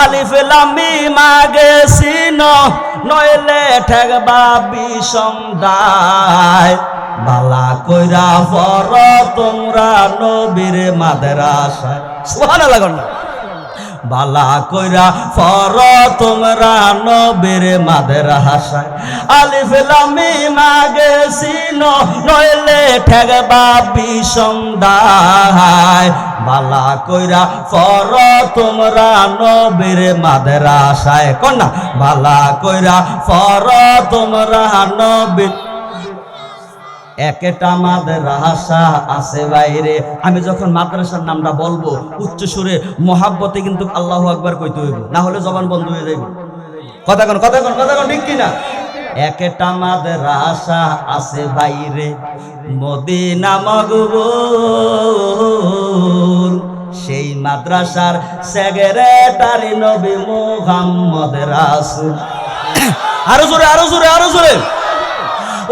আলিফ লামি মাগে scene, নইলে ঠেকবা বিষম দায় বালা কইরা ফর তোমরা নবীর মাদ্রাসায়। লাগন না বালা কইরা, ফর তোমরা নবীর মাদের হাসায় আলিফ লামি মাগে সিন নইলে ঠেকবা বিষম দায় বালা কইরা, ফর তোমরা নবীর মাদের আশায় কন্যা, বালা কইরা, ফর তোমরা নবীর একটা মাদ্রাসা আছে বাইরে। আমি যখন মাদ্রাসার নামটা বলব, উচ্চ সুরে মহাব্বতে কিন্তু আল্লাহ আকবার কইতে হইব, না হলে জবান বন্ধ হয়ে যাইব। কথা কোন কথা কোন কথা কোন একটা মাদ্রাসা আছে বাইরে। মদিনা মকবুল, সেই মাদ্রাসার সেক্রেটারি নবী মুহাম্মদ রাসূল। আরও জোরে আরও জোরে আরও জোরে।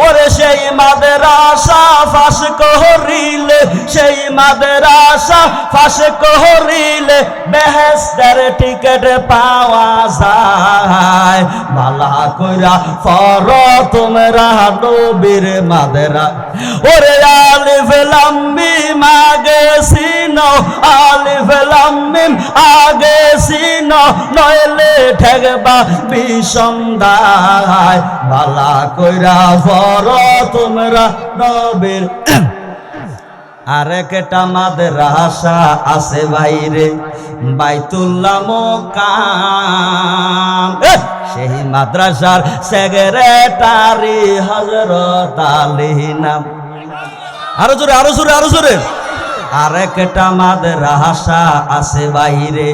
ওরে সেই মাদ্রাসা ফাঁস কহরিলে সেই মাদ্রাসা ফাঁস কহরিলে বেহেস্তের টিকেট পাওয়া যায়। বালা কইরা, ফর তোমরা নবীর মাদেরা ওরে আলিফ লাম্বি মাগে সিনো আলিফ লাম্বিম আগে সিনো ঠেকবা বালা কইরা তোমরা নবীর। আরেকটা মাদ্রাসা আছে বাইরে এ, সেই মাদ্রাসার সেক্রেটারি হজরত আলী নাম। আরও জোরে আরও জোরে আরও জোরে। আরেকটা মাদ্রাসা আছে বাইরে,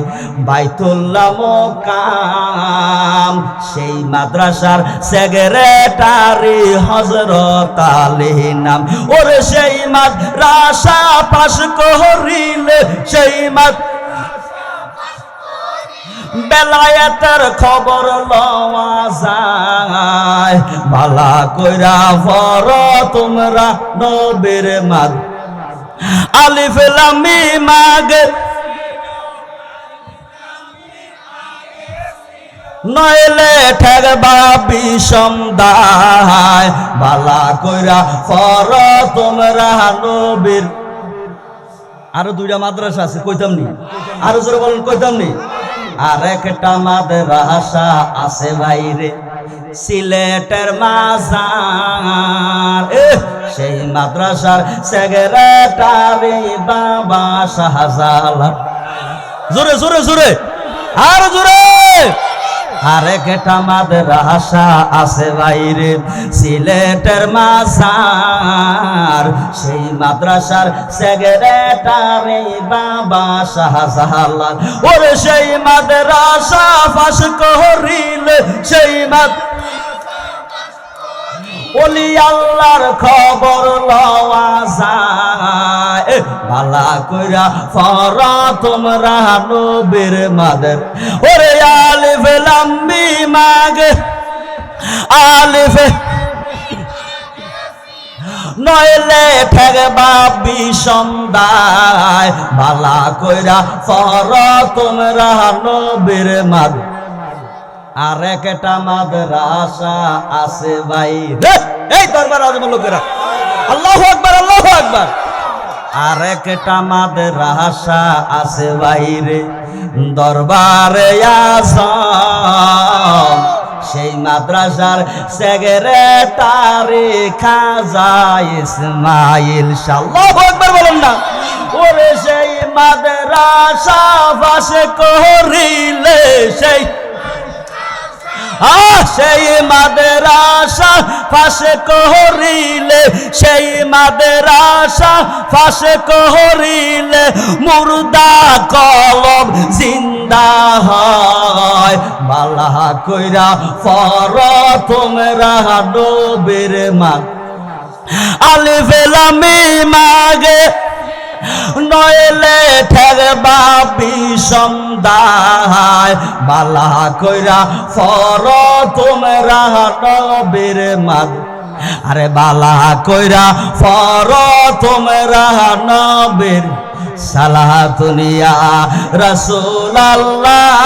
বাইতুল্লাহ মোকাম। সেই মাদ্রাসার সেক্রেটারি হজরত আলী নাম। ওরে সেই মাদ্রাসা পাশ করিলে, সেই মাদ বেলায়েতের খবর লওয়া যায়। বালা কইরা ফর তোমরা নবীর মাদ আলিফ লামি মাগে নইলে ঠেকবা বিষম দায় বালা কইরা ফর তোমরা নবীর। আরও দুইটা মাদ্রাসা আছে, কইতাম নি? আরও জোরে বলেন, কইতাম নি? আর একটা মাদ্রাসা আছে বাইরে, সিলেটের মাজার। সেই মাদ্রাসার সেক্রেটারি বাবা শাহজালাল। জোরে জোরে জোরে। আর জোরে। আরেকটা মাদ্রাসা আছে বাইরে সিলেটের মাসার। সেই মাদ্রাসার সেক্রেটারি বাবা শাহজালাল। ওরে সেই মাদ্রাসা ফাঁস করিলে সেই মাদ ওলি আল্লাহর খবর লওয়া যায়। ভালা কইরা, ফর, তোমরা নবীর মাদের ওরে আলিফ লাম্বি মাগে। আলিফে, নইলে ঠেকবা বিষম দায় ভালা কইরা, ফর, তোমরা নবীর মাদ আর একটা মাদ্রাসা আছে ভাই। এই দরবার আজম লোকেরা। আল্লাহ আকবার আল্লাহ আকবার। আর একটা মাদ্রাসা আছে বাইরে দরবারে আজম, সেই মাদ্রাসার সেক্রেটারি খাজা ইসমাইল। শাল্লাহ আকবার বলুন না। ওরে সেই মাদ্রাসা ফাঁসে করিলে সেই আহ, সেই মাদ্রাসা ফাঁসে করিলে সেই মাদ্রাসা ফাঁসে করিলে মুর্দা কলম জিন্দা হয়। বালা কইরা ফর তোমরা নবীর মা আলিফ লামি মাগে নইলে ঠেকবা বিষম দায় বালা কইরা ফর তোমরা নবীর মাদ আরে বালা কইরা ফর তোমরা নবীর সালাতুনিয়া রসুল আল্লাহ